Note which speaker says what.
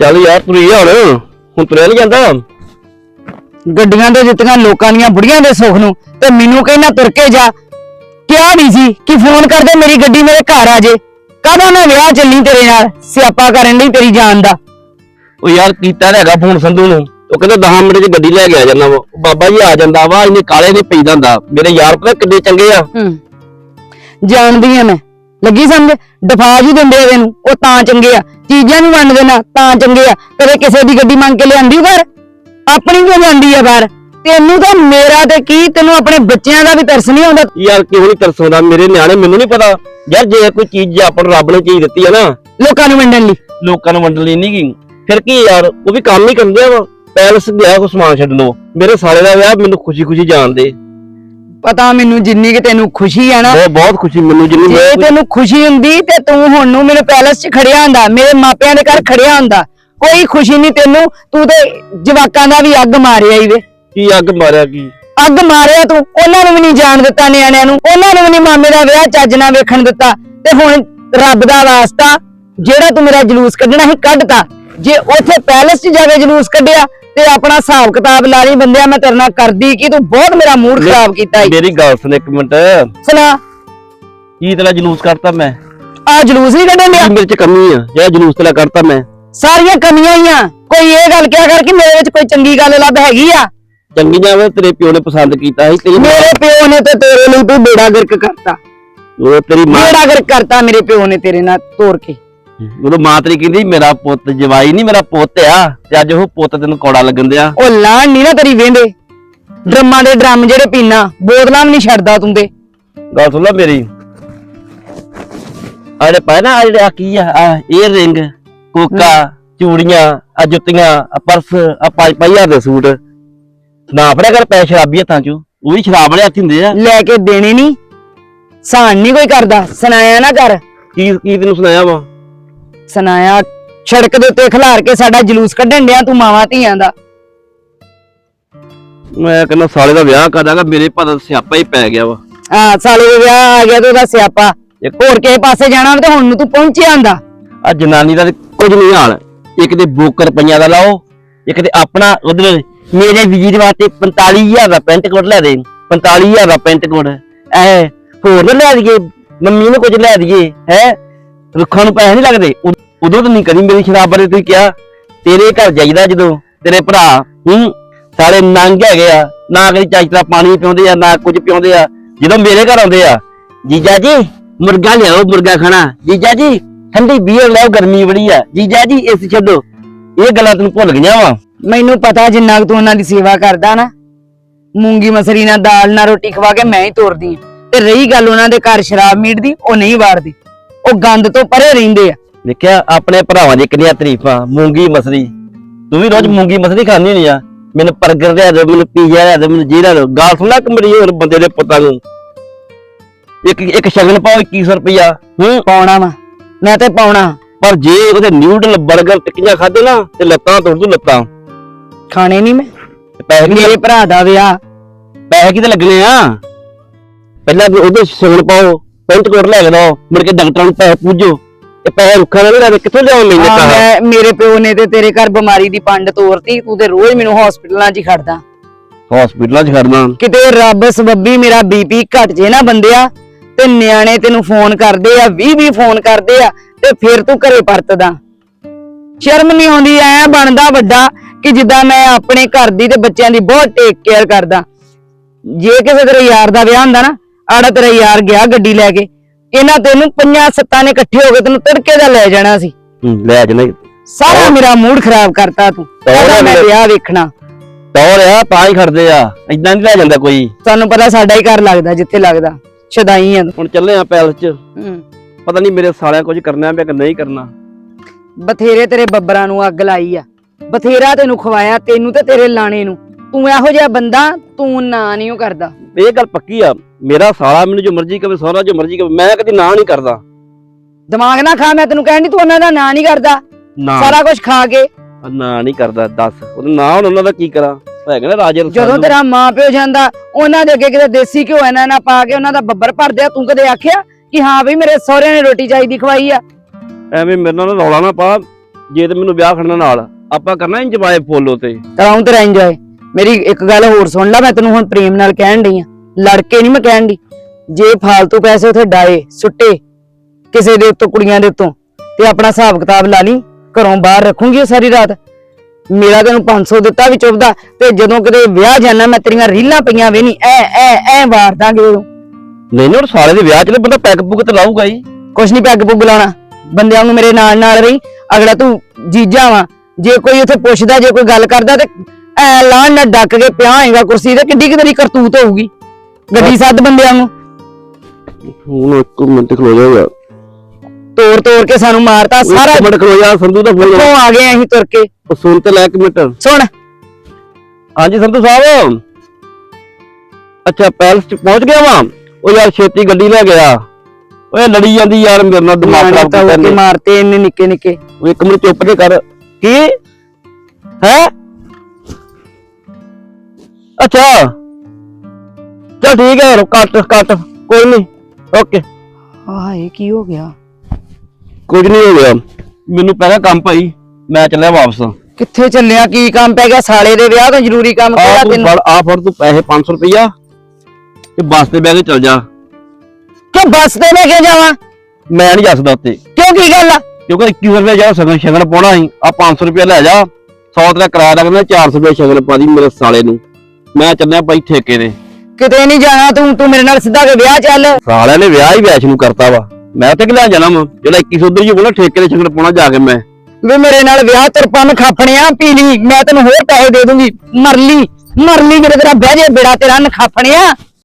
Speaker 1: ਚੱਲ ਯਾਰ ਤੁਰੀ ਹੁਣ। ਹੁਣ ਤੁਰਿਆ ਨਹੀਂ ਜਾਂਦਾ?
Speaker 2: ਗੱਡੀਆਂ ਤੇ ਦਿੱਤੀਆਂ ਲੋਕਾਂ ਦੀਆਂ ਬੁੜੀਆਂ ਦੇ ਸੁੱਖ ਨੂੰ ਤੇ ਮੈਨੂੰ ਕਹਿੰਦਾ ਤੁਰ ਕੇ ਜਾ। ਕਿਹਾ ਨਹੀਂ ਸੀ ਕਿ ਫੋਨ ਕਰਦੇ ਮੇਰੀ ਗੱਡੀ ਮੇਰੇ ਘਰ ਆ ਜੇ। ਕਦੋਂ ਮੈਂ ਵਿਆਹ ਚੱਲੀ ਤੇਰੇ ਨਾਲ? ਸਿਆਪਾ ਕਰਨ ਲਈ ਤੇਰੀ ਜਾਨ ਦਾ।
Speaker 1: ਉਹ ਯਾਰ ਕੀਤਾ ਤਾਂ ਹੈਗਾ ਫੋਨ ਸੰਧੂ ਨੂੰ। ਉਹ ਕਹਿੰਦਾ 10 ਮਿੰਟ 'ਚ ਗੱਡੀ ਲੈ ਕੇ ਆ ਜਾਂਦਾ ਵਾ। ਉਹ ਬਾਬਾ ਜੀ ਆ ਜਾਂਦਾ ਵਾ ਇਹਨੇ ਕਾਲੇ ਨਹੀਂ ਪਈਦਾ ਹੁੰਦਾ ਮੇਰੇ ਯਾਰ ਪਤਾ ਕਿੰਨੇ ਚੰਗੇ ਆ।
Speaker 2: ਹੂੰ। ਜਾਣਦੀ ਆ ਮੈਂ। ਲੱਗੀ ਸਮਝ? ਡਫਾ ਜੀ ਦਿੰਦੇ ਆ ਇਹਨੂੰ। ਉਹ ਤਾਂ ਚੰਗੇ ਆ। ਚੀਜ਼ਾਂ ਵੀ ਵੰਡ ਦੇਣਾ ਤਾਂ ਚੰਗੇ ਆ। ਕਦੇ ਕਿਸੇ ਦੀ ਗੱਡੀ ਮੰਗ ਕੇ ਲਿਆਂਦੀ ਘਰ ਆਪਣੀ ਕਿਉਂ ਜਾਂਦੀ ਆ ਬਾਹਰ? ਤੈਨੂੰ ਤਾਂ ਮੇਰਾ ਤੇ ਕੀ? ਤੈਨੂੰ ਆਪਣੇ ਬੱਚਿਆਂ ਦਾ ਵੀ ਤਰਸ ਨਹੀਂ ਆਉਂਦਾ।
Speaker 1: ਯਾਰ ਕਿਉਂ ਨਹੀਂ ਤਰਸੋਂਦਾ ਮੇਰੇ ਨਿਆਣੇ ਮੈਨੂੰ ਨਹੀਂ ਪਤਾ। ਯਾਰ ਜੇ ਕੋਈ ਚੀਜ਼ ਆਪਾਂ ਨੂੰ ਰੱਬ ਨੇ ਚੀਜ਼ ਦਿੱਤੀ ਆ ਨਾ।
Speaker 2: ਲੋਕਾਂ ਨੂੰ ਵੰਡਣ ਲਈ।
Speaker 1: ਲੋਕਾਂ ਨੂੰ ਵੰਡਣ ਲਈ ਨਹੀਂ ਗਈ। ਫਿਰ ਕੀ ਯਾਰ? ਉਹ ਵੀ ਕੰਮ ਹੀ ਕਰਦੇ ਆ। ਵਾ ਪੈਲਸ ਗਿਆ ਕੋ ਸਮਾਨ ਛੱਡ ਲੋ ਮੇਰੇ ਸਾਲੇ ਦਾ ਵਿਆਹ ਮੈਨੂੰ ਖੁਸ਼ੀ ਖੁਸ਼ੀ ਜਾਣ ਦੇ।
Speaker 2: ਪਤਾ ਮੈਨੂੰ ਜਿੰਨੀ ਕਿ ਤੈਨੂੰ ਖੁਸ਼ੀ ਆ ਨਾ
Speaker 1: ਬਹੁਤ ਬਹੁਤ ਖੁਸ਼ੀ ਮੈਨੂੰ ਜਿੰਨੀ
Speaker 2: ਜੇ
Speaker 1: ਮੈਂ
Speaker 2: ਤੈਨੂੰ ਖੁਸ਼ੀ ਹੁੰਦੀ ਤੇ ਤੂੰ ਹੁਣ ਨੂੰ ਮੇਰੇ ਪੈਲਸ 'ਚ ਖੜਿਆ ਹੁੰਦਾ ਮੇਰੇ ਮਾਪਿਆਂ ਦੇ ਘਰ ਖੜਿਆ ਹੁੰਦਾ। ਕੋਈ ਖੁਸ਼ੀ ਨਹੀਂ ਤੈਨੂੰ ਤੂੰ ਤੇ ਜਵਾਕਾਂ ਦਾ ਵੀ ਅੱਗ ਮਾਰਿਆ ਹੀ ਵੇ।
Speaker 1: ਕੀ ਅੱਗ ਮਾਰਿਆ ਕੀ?
Speaker 2: ਅੱਗ ਮਾਰਿਆ ਤੂੰ ਉਹਨਾਂ ਨੂੰ ਵੀ ਨਹੀਂ ਜਾਣ ਦਿੱਤਾ ਨਿਆਣਿਆਂ ਨੂੰ ਉਹਨਾਂ ਨੂੰ ਵੀ ਨਹੀਂ ਮਾਮੇ ਦਾ ਵਿਆਹ ਚੱਜ ਨਾਲ ਵੇਖਣ ਦਿੱਤਾ। ਤੇ ਹੁਣ ਰੱਬ ਦਾ ਵਾਸਤਾ ਜਿਹੜਾ ਤੂੰ ਮੇਰਾ ਜਲੂਸ ਕੱਢਣਾ ਸੀ ਕੱਢਤਾ। ਜੇ ਉੱਥੇ ਪੈਲਸ 'ਚ ਜਾ ਕੇ ਜਲੂਸ ਕੱਢਿਆ ਤੇ ਆਪਣਾ ਹਿਸਾਬ ਕਿਤਾਬ ਲਾ ਲਈ ਬੰਦਿਆ ਮੈਂ ਤੇਰੇ ਨਾਲ ਕਰਦੀ ਕੀ? ਤੂੰ ਬਹੁਤ ਮੇਰਾ ਮੂਡ ਖਰਾਬ ਕੀਤਾ ਈ।
Speaker 1: ਮੇਰੀ ਗੱਲ ਸੁਣ ਇੱਕ ਮਿੰਟ।
Speaker 2: ਸੁਣਾ।
Speaker 1: ਕੀ ਤੇਰਾ ਜਲੂਸ ਕਰਤਾ ਮੈਂ?
Speaker 2: ਆ ਜਲੂਸ ਨਹੀਂ ਕੱਢਣ ਡਿਆ
Speaker 1: ਕੀ ਮੇਰੇ ਚ ਕਮੀ ਆ? ਜਿਹੜਾ ਜਲੂਸ ਤੇਰਾ ਕਰਤਾ ਮੈਂ?
Speaker 2: ਸਾਰੀਆਂ ਕਮੀਆਂ ਹੀ ਆ। ਕੋਈ ਇਹ ਗੱਲ ਕਿਹਾ ਕਰ ਕਿ ਮੇਰੇ ਵਿੱਚ ਕੋਈ ਚੰਗੀ ਗੱਲ ਲੱਭ ਹੈਗੀ ਆ?
Speaker 1: ਚੰਗੀ ਜਾਵੇ ਤੇਰੇ ਪਿਓ ਨੇ ਪਸੰਦ ਕੀਤਾ ਸੀ ਤੇਰੀ ਮਾਂ-
Speaker 2: ਮੇਰੇ ਪਿਓ ਨੇ ਤੇ ਤੇਰੇ ਲਈ ਤੂੰ ਬੇੜਾ ਗਰਕ ਕਰਤਾ।
Speaker 1: ਉਹ ਤੇਰੀ ਮਾਂ
Speaker 2: ਬੇੜਾ ਗਰਕ ਕਰਤਾ ਮੇਰੇ ਪਿਓ ਨੇ ਤੇਰੇ ਨਾਲ ਤੋਰ ਕੇ।
Speaker 1: ਉਦੋਂ ਮਾਂ ਤੇਰੀ ਕਹਿੰਦੀ ਮੇਰਾ ਪੁੱਤ ਜਵਾਈ ਨਹੀਂ ਮੇਰਾ ਪੁੱਤ ਆ। ਤੇ ਅੱਜ ਉਹ ਪੁੱਤ ਤੈਨੂੰ ਕੌੜਾ ਲੱਗਣ ਦਿਆ।
Speaker 2: ਉਹ ਲਾਣ ਨਹੀਂ ਨਾ ਤੇਰੀ ਵੇਂਦੇ। ਡਰਮਾਂ ਦੇ ਡਰਮ ਜਿਹੜੇ ਪੀਣਾ ਬੋਤਲਾਂ ਵੀ ਨਹੀਂ ਛੱਡਦਾ ਤੂੰ ਤੇ।
Speaker 1: ਗੱਲ ਸੁਣ ਲੈ ਮੇਰੀ। ਆੜੇ ਪਾਇ ਨਾ ਆਹ ਜਿਹੜੇ ਆ ਕੀ ਆ? ਇਹ ਰਿੰਗ ਕੋਕਾ ਚੂੜੀਆਂ ਆ ਜੁੱਤੀਆਂ ਆ ਪਰਸ ਆ ਪੰਜ ਪੰਜ ਹਜ਼ਾਰ ਦੇ ਸੂਟ। ਨਾ ਫੜਿਆ ਕਰ ਪੈ ਸ਼ਰਾਬੀ ਹੱਥਾਂ ਚੋਂ। ਉਹ ਵੀ ਸ਼ਰਾਬ ਵਾਲੇ ਹੱਥ ਹੁੰਦੇ ਆ।
Speaker 2: ਲੈ ਕੇ ਦੇਣੇ ਨਹੀਂ ਸਾਨ ਨਹੀਂ ਕੋਈ ਕਰਦਾ। ਸੁਣਾਇਆ ਨਾ ਕਰ।
Speaker 1: ਕੀ ਕੀ ਤੈਨੂੰ ਸੁਣਾਇਆ ਵਾ?
Speaker 2: ਸੁਣਾਇਆ ਸੜਕ ਦੇ ਉੱਤੇ ਖਿਲਾਰ ਕੇ ਸਾਡਾ ਜਲੂਸ ਕੱਢਣ ਡਿਆ ਤੂੰ ਮਾਵਾਂ ਧੀਆਂ ਦਾ।
Speaker 1: ਮੈਂ ਕਹਿੰਦਾ ਸਾਲੇ ਦਾ ਵਿਆਹ ਕਰਾਂਗਾ ਮੇਰੇ ਭਾਦਾ ਸਿਆਪਾ ਹੀ ਪੈ ਗਿਆ ਵਾ।
Speaker 2: ਆ ਸਾਲੇ ਦੇ ਵਿਆਹ ਆ ਗਿਆ ਤੇ ਉਹਦਾ ਸਿਆਪਾ। ਹੋਰ ਕਿਸੇ ਪਾਸੇ ਜਾਣਾ ਤੇ ਹੁਣ ਨੂੰ ਤੂੰ ਪਹੁੰਚਿਆ ਹੁੰਦਾ
Speaker 1: ਆ ਜਨਾਨੀ ਦਾ ਤੇ ਕੁਝ ਨਹੀਂ ਹਾਲ। ਇੱਕ ਤੇ ਬੋਕ ਰੁਪਈਆ ਦਾ ਲਾਓ ਇੱਕ ਤੇ ਆਪਣਾ ਉਧਰ ਮੇਰੇ ਵੀਰ ਵਾਸਤੇ 45000 ਦਾ ਪੈਂਟ ਕੋਟ ਲੈ ਦੇ 45000 ਦਾ ਪੈਂਟ ਕੋਟ। ਐ ਹੋਰ ਨਾ ਲੈ ਦਈਏ ਮੰਮੀ ਨੂੰ ਕੁਝ ਲੈ ਦਈਏ ਹੈ? ਰੁੱਖਾਂ ਨੂੰ ਪੈਸੇ ਨਹੀਂ ਲੱਗਦੇ। ਉ- ਉਦੋਂ ਤਾਂ ਨਹੀਂ ਕਰੀ ਮੇਰੀ ਸ਼ਰਾਬ ਬਾਰੇ ਤੁਸੀਂ ਕਿਹਾ। ਤੇਰੇ ਘਰ ਜਾਈਦਾ ਜਦੋਂ, ਤੇਰੇ ਭਰਾ, ਹੂੰ? ਸਾਰੇ ਨੰਗ ਹੈਗੇ ਆ, ਨਾ ਕਦੀ ਚੱਜ ਪਾਣੀ ਪਿਉਂਦੇ ਆ, ਨਾ ਕੁਝ ਪਿਉਂਦੇ ਆ। ਜਦੋਂ ਮੇਰੇ ਘਰ ਆਉਂਦੇ ਆ, ਜੀਜਾ ਜੀ, ਮੁਰਗਾ ਲਿਆਓ, ਮੁਰਗਾ ਖਾਣਾ। ਜੀਜਾ ਜੀ, ਠੰਡੀ ਬੀਅਰ ਲਿਆਓ, ਗਰਮੀ ਬੜੀ ਆ। ਜੀਜਾ ਜੀ, ਇਸ ਛੱਡੋ। ਇਹ ਗੱਲਾਂ ਤੈਨੂੰ ਭੁੱਲ ਗਈਆਂ ਵਾ।
Speaker 2: ਮੈਨੂੰ ਪਤਾ ਜਿੰਨਾ ਕੁ ਤੂੰ ਉਹਨਾਂ ਦੀ ਸੇਵਾ ਕਰਦਾ ਨਾ। ਮੂੰਗੀ ਮਸਰੀ ਨਾਲ ਦਾਲ ਨਾਲ ਰੋਟੀ ਖਵਾ ਕੇ ਮੈਂ ਹੀ ਤੋਰਦੀ ਆ। ਤੇ ਰਹੀ ਗੱਲ ਉਹਨਾਂ ਦੇ ਘਰ ਸ਼ਰਾਬ ਮੀਟ ਦੀ, ਉਹ ਨਹੀਂ ਵਾਰਦੀ। ਉਹ ਗੰਦ ਤੋਂ ਪਰੇ ਰਹਿੰਦੇ ਆ।
Speaker 1: ਦੇਖਿਆ ਆਪਣੇ ਭਰਾਵਾਂ ਦੀ ਕਿੰਨੀਆਂ ਤਾਰੀਫਾਂ ਮੂੰਗੀ ਮਸਰੀ। ਤੂੰ ਵੀ ਰੋਜ਼ ਮੂੰਗੀ ਮਸਰੀ ਖਾਣੀ ਨਹੀਂ ਆ। ਮੈਨੂੰ 버ਗਰ ਲਿਆ ਦੇ ਮੈਨੂੰ ਪੀਜ਼ਾ ਲਿਆ ਦੇ ਮੈਨੂੰ ਜੀਰਾ ਦੇ। ਗਾਲ ਸੁਣ ਲੈ ਕਮੜੀ ਹੋਰ ਬੰਦੇ ਦੇ ਪੁੱਤਾਂ ਨੂੰ। ਇੱਕ ਇੱਕ ਸ਼ਗਨ ਪਾਓ 2100 ਰੁਪਇਆ ਹੂੰ।
Speaker 2: ਪਾਉਣਾ ਵਾ। ਮੈਂ ਤੇ ਪਾਉਣਾ।
Speaker 1: ਪਰ ਜੇ ਉਹਦੇ ਨਿਊਡਲ 버ਗਰ ਟਿੱਕੀਆਂ ਖਾਦੇ ਨਾ ਤੇ ਲੱਤਾਂ ਤੋੜ ਦੂ ਲੱਤਾਂ।
Speaker 2: ਖਾਣੇ ਨਹੀਂ ਮੈਂ।
Speaker 1: ਪੈਸੇ
Speaker 2: ਮੇਰੇ ਭਰਾ ਦਾ ਵਿਆਹ।
Speaker 1: ਪੈਸੇ ਕਿਤੇ ਲੱਗਣੇ ਆ? ਪਹਿਲਾਂ ਉਹਦੇ ਸ਼ਗਨ ਪਾਓ। ਪੈਂਟ ਕੋਟ ਲੈ ਕੇ ਦੋ ਮੁੜ ਕੇ ਡਾਕਟਰਾਂ ਨੂੰ ਪੈਸੇ ਪੂਜੋ। ਇਹ ਪੈਸੇ ਰੁੱਖਾਂ ਨਾਲ ਨਹੀਂ ਲੱਗਦੇ ਕਿੱਥੋਂ ਲਿਆਉਂ
Speaker 2: ਆ,
Speaker 1: ਕਹਾ
Speaker 2: ਮੈਂ ਮੇਰੇ ਪਿਓ ਨੇ ਤੇ ਤੇਰੇ ਘਰ ਬਿਮਾਰੀ ਦੀ ਪੰਡ ਤੋਰਤੀ ਤੂੰ ਤੇ ਰੋਜ਼ ਮੈਨੂੰ ਹਸਪੀਟਲਾਂ 'ਚ ਹੀ ਖੜਦਾ।
Speaker 1: ਹਸਪੀਟਲਾਂ 'ਚ ਖੜਨਾ।
Speaker 2: ਕਿਤੇ ਰੱਬ ਸਬੱਬੀ ਮੇਰਾ ਬੀਪੀ ਘਟ ਜੇ ਨਾ ਬੰਦਿਆ ਤੇ ਨਿਆਣੇ ਤੈਨੂੰ ਫੋਨ ਕਰਦੇ ਆ 20 20 ਫੋਨ ਕਰਦੇ ਆ ਤੇ ਫਿਰ ਤੂੰ ਘਰੇ ਪਰਤਦਾ। ਸ਼ਰਮ ਨਹੀਂ ਆਉਂਦੀ ਐ ਬਣਦਾ ਵੱਡਾ ਕਿ ਜਿੱਦਾਂ ਮੈਂ ਆਪਣੇ ਘਰ ਦੀ ਤੇ ਬੱਚਿਆਂ ਦੀ ਬਹੁਤ ਟੇਕ ਕੇਅਰ ਕਰਦਾ। ਜੇ ਕਿਸੇ ਤੇਰੇ ਯਾਰ ਦਾ ਵਿਆਹ ਹੁੰਦਾ ਨਾ ਆੜਾ ਤੇਰਾ ਯਾਰ ਗਿਆ ਗੱਡੀ ਲੈ ਕੇ। ਇਹਨਾਂ ਤੈਨੂੰ ਪੰਜਾਂ ਸੱਤਾਂ ਨੇ ਇਕੱਠੇ ਹੋ ਕੇ ਤੈਨੂੰ ਤੜਕੇ ਦਾ ਲੈ ਜਾਣਾ ਸੀ।
Speaker 1: ਹੂੰ, ਲੈ ਜਨੇ
Speaker 2: ਸਾਰਾ ਮੇਰਾ ਮੂਡ ਖਰਾਬ ਕਰਤਾ ਤੂੰ। ਕਹਿੰਦਾ ਮੈਂ ਵਿਆਹ ਵੇਖਣਾ।
Speaker 1: ਟੌਰ ਆ ਤਾਂ ਹੀ ਖੜਦੇ ਆ। ਇਦਾਂ ਨਹੀਂ ਲੈ ਜਾਂਦਾ ਕੋਈ।
Speaker 2: ਸਾਨੂੰ ਪਤਾ ਸਾਡਾ ਹੀ ਘਰ ਲੱਗਦਾ ਜਿੱਥੇ ਲੱਗਦਾ। ਸ਼ਦਾਈ ਆ ਤੂੰ।
Speaker 1: ਹੁਣ ਚੱਲੇ ਆ ਪੈਲਸ 'ਚ।
Speaker 2: ਹੂੰ।
Speaker 1: ਪਤਾ ਨਹੀਂ ਮੇਰੇ ਸਾਲਿਆਂ ਕੁਝ ਕਰਨਾ ਪਿਆ ਕਿ ਨਹੀਂ ਕਰਨਾ।
Speaker 2: ਬਥੇਰੇ ਤੇਰੇ ਬੱਬਰਾਂ ਨੂੰ ਅੱਗ ਲਾਈ ਆ। ਬਥੇਰਾ ਤੈਨੂੰ ਖਵਾਇਆ ਤੈਨੂੰ ਤੇ ਤੇਰੇ ਲਾਣੇ ਨੂੰ। ਤੂੰ ਇਹੋ ਜਿਹਾ ਬੰਦਾ ਤੂੰ ਨਾ ਨਹੀਂ ਉਹ ਕਰਦਾ।
Speaker 1: ਇਹ ਗੱਲ ਪੱਕੀ ਆ। ਮੇਰਾ ਸਾਲਾ ਮੈਨੂੰ ਜੋ ਮਰਜ਼ੀ ਕਵੇ ਸਹੁਰਾ ਜੋ ਮਰਜ਼ੀ ਕਵੇ ਮੈਂ ਕਦੀ ਨਾ ਨਹੀਂ ਕਰਦਾ।
Speaker 2: ਦਿਮਾਗ ਨਾ ਖਾ ਮੈਂ ਤੈਨੂੰ ਕਹਿੰਦੀ ਤੂੰ ਉਹਨਾਂ ਦਾ ਨਾਂ ਨਹੀਂ ਕਰਦਾ।
Speaker 1: ਨਾ।
Speaker 2: ਸਾਰਾ ਕੁਝ ਖਾ ਕੇ।
Speaker 1: ਨਾ ਨਹੀਂ ਕਰਦਾ ਦੱਸ। ਉਹਦਾ ਨਾ ਹੁਣ ਉਹਨਾਂ ਦਾ ਕੀ ਕਰਾਂ? ਹੈਗਾ ਨਾ ਰਾਜੇ ਰਸਾਲੂ।
Speaker 2: ਜਦੋਂ ਤੇਰਾ ਮਾਂ ਪਿਓ ਜਾਂਦਾ ਉਹਨਾਂ ਦੇ ਅੱਗੇ ਕਿਤੇ ਦੇਸੀ ਘਿਓ ਇਹਨਾਂ ਨਾ ਪਾ ਕੇ ਉਹਨਾਂ ਦਾ ਬੱਬਰ ਭਰਦੇ ਆ ਤੂੰ ਕਦੇ ਆਖਿਆ ਕਿ ਹਾਂ ਬਈ ਮੇਰੇ ਸਹੁਰਿਆਂ ਨੇ ਰੋਟੀ ਚਾਹੀਦੀ ਖਵਾਈ ਆ?
Speaker 1: ਐਵੇਂ ਮੇਰੇ ਨਾਲ ਰੌਲਾ ਨਾ ਪਾ ਜੇ ਤੇ ਮੈਨੂੰ ਵਿਆਹ ਖੜਨਾ ਨਾਲ। ਆਪਾਂ ਕਰਨਾ ਇੰਜੋਏ ਫੁੱਲ ਉਤੇ
Speaker 2: ਕਰਾਉਂ ਤੇਰਾ ਇੰਜੋਏ ਮੇਰੀ ਇੱਕ ਗੱਲ ਹੋਰ ਸੁਣ ਲੈ ਮੈਂ ਤੈਨੂੰ ਹੁਣ ਪ੍ਰੇਮ ਨਾਲ ਕਹਿਣ ਡਈ ਆ। ਲੜ ਕੇ ਨਹੀਂ ਮੈਂ ਕਹਿਣ ਡਈ। ਜੇ ਫਾਲਤੂ ਪੈਸੇ ਉਥੇ ਡਾਏ ਸੁੱਟੇ ਕਿਸੇ ਦੇ ਉੱਤੋਂ ਕੁੜੀਆਂ ਦੇ ਉੱਤੋਂ ਤੇ ਆਪਣਾ ਹਿਸਾਬ ਕਿਤਾਬ ਲਾ ਲਈ ਘਰੋਂ ਬਾਹਰ ਰੱਖੂੰਗੀ ਉਹ ਸਾਰੀ ਰਾਤ। ਮੇਰਾ ਤੈਨੂੰ 500 ਦਿੱਤਾ ਵੀ ਚੁੱਭਦਾ ਤੇ ਜਦੋਂ ਕਿਤੇ ਵਿਆਹ ਜਾਣਾ ਮੈਂ ਤੇਰੀਆਂ ਰੀਲਾਂ ਪਈਆਂ ਵੇ ਨਹੀਂ ਐ ਐ ਐ ਵਾਰ ਦਾਂਗੇ ਉਦੋਂ।
Speaker 1: ਨਹੀਂ ਉਹ ਸਾਲੇ ਦੇ ਵਿਆਹ ਚ ਲੈ ਬੰਦਾ ਪੈਕ ਪੁਕ ਤੇ ਲਾਊਗਾ ਹੀ।
Speaker 2: ਕੁਛ ਨਹੀਂ ਪੈਗ ਪੁੱਗ ਲਾਉਣਾ। ਬੰਦਿਆਂ ਨੂੰ ਮੇਰੇ ਨਾਲ ਨਾਲ ਰਹੀ ਅਗਲਾ ਤੂੰ ਜੀਜਾ ਵਾ। ਜੇ ਕੋਈ ਉੱਥੇ ਪੁੱਛਦਾ ਜੇ ਕੋਈ ਗੱਲ ਕਰਦਾ ਤੇ ਐ ਨਾ ਡੱਕ ਕੇ ਪਿਆ ਹੋਏਗਾ ਕੁਰਸੀ ਤੇ ਕਿੱਡੀ ਕਿ ਤੇਰੀ ਕਰਤੂਤ ਹੋਊਗੀ? ਗੱਡੀ ਸੱਦ ਬੰਦਿਆਂ ਨੂੰ।
Speaker 1: ਹੁਣ ਇੱਕ ਮਿੰਟ ਖਲੋ ਜਾਊਗਾ
Speaker 2: ਤੋੜ ਤੋੜ ਕੇ ਸਾਨੂੰ ਮਾਰਤਾ ਸਾਰਾ
Speaker 1: ਇੱਕ ਮਿੰਟ ਖਲੋ ਜਾ ਸੰਧੂ ਦਾ ਫੋਨ
Speaker 2: ਕਿੱਥੋਂ ਆ ਗਏ ਅਸੀਂ ਤੁਰ ਕੇ?
Speaker 1: ਉਹ ਸੁਣ ਤੇ ਲੈ ਇੱਕ ਮਿੰਟ।
Speaker 2: ਸੁਣ।
Speaker 1: ਹਾਂਜੀ ਸੰਧੂ ਸਾਹਿਬ। ਅੱਛਾ ਪੈਲਸ ਚ ਪਹੁੰਚ ਗਿਆ ਵਾਂ। ਉਹ ਯਾਰ ਛੇਤੀ ਗੱਡੀ ਲੈ ਗਿਆ। ਓਏ ਲੜੀ ਜਾਂਦੀ ਯਾਰ ਮੇਰੇ ਨਾਲ ਦਿਮਾਗ ਖਰਾਬ
Speaker 2: ਕੇ
Speaker 1: ਇਹਨੇ।
Speaker 2: ਮਾਰਤੇ ਇੰਨੇ ਨਿੱਕੇ ਨਿੱਕੇ
Speaker 1: ਉਹ ਇੱਕ ਮਿੰਟ ਚੁੱਪ ਤੇ ਕਰ। ਕੀ? ਹੈ? ਅੱਛਾ। ਚਲ ਠੀਕ ਹੈ ਕੱਟ ਕੱਟ। ਕੋਈ ਨਹੀਂ। ਓਕੇ।
Speaker 2: ਇਹ ਕੀ ਹੋ ਗਿਆ?
Speaker 1: ਕੁਝ ਨਹੀਂ ਹੋ ਗਿਆ। ਮੈਨੂੰ ਪੈ ਗਿਆ ਕੰਮ ਭਾਈ ਮੈਂ ਚੱਲਿਆ ਵਾਪਸ।
Speaker 2: ਕਿੱਥੇ ਚੱਲਿਆ? ਕੀ ਕੰਮ ਪੈ ਗਿਆ? ਸਾਲੇ ਦੇ ਵਿਆਹ ਤੋਂ ਜ਼ਰੂਰੀ ਕੰਮ ਕਿਹੜਾ
Speaker 1: ਤੂੰ
Speaker 2: ਤੈਨੂੰ?
Speaker 1: ਫੜ ਆ ਫੜ ਤੂੰ ਪੈਸੇ 500 ਰੁਪਇਆ ਤੇ ਬੱਸ ਤੇ ਬਹਿ ਕੇ ਚੱਲ ਜਾ।
Speaker 2: ਕਿਉਂ ਬੱਸ ਤੇ ਲੈ ਕੇ ਜਾਵਾਂ?
Speaker 1: ਮੈਂ ਨਹੀਂ ਜਾ ਸਕਦਾ ਉੱਤੇ
Speaker 2: ਕਿਉਂ ਕੀ ਗੱਲ ਆ?
Speaker 1: ਕਿਉਂਕਿ 21 ਰੁਪਏ ਜਾ ਸ਼ਗਨ ਸ਼ਗਨ ਪਾਉਣਾ ਸੀ ਆ 500 ਰੁਪਏ ਲੈ ਜਾ। 100 ਤੇਰਾ ਕਿਰਾਇਆ ਲੱਗਦਾ 400 ਰੁਪਏ ਸ਼ਗਨ ਪਾ ਦੀ ਮੇਰੇ ਸਾਲੇ ਨੂੰ। ਮੈਂ ਚੱਲਿਆ ਭਾਈ ਠੇਕੇ ਦੇ
Speaker 2: ਕਿਤੇ ਨਹੀਂ ਜਾਣਾ ਤੂੰ ਤੂੰ ਮੇਰੇ ਨਾਲ ਸਿੱਧਾ ਕੇ ਵਿਆਹ ਚੱਲ।
Speaker 1: ਸਾਲਿਆਂ ਨੇ ਵਿਆਹ ਹੀ ਵੈਸ਼ ਨੂੰ ਕਰਤਾ ਵਾ। ਮੈਂ ਤੇ ਕਿ ਲੈ ਜਾਣਾ ਵਾ? ਜਿਹੜਾ 21 ਉਧਰ ਹੀ ਹੋਣਾ ਠੇਕੇ ਦੇ ਸ਼ਗਨ ਪਾਉਣਾ ਜਾ ਕੇ ਮੈਂ।
Speaker 2: ਵੇ ਮੇਰੇ ਨਾਲ ਵਿਆਹ ਤਰਪਨ ਖਾਫਣਿਆ ਪੀ ਲਈ। ਮੈਂ ਤੈਨੂੰ ਹੋਰ ਪੈਸੇ ਦੇ ਦੂੰਗੀ। ਮਰ ਲਈ ਮਰ ਲਈ ਮੇਰੇ ਤੇਰਾ ਬਹਿ ਜੇ ਬੇੜਾ ਤੇਰਾ ਨਖਾਫਣਿਆ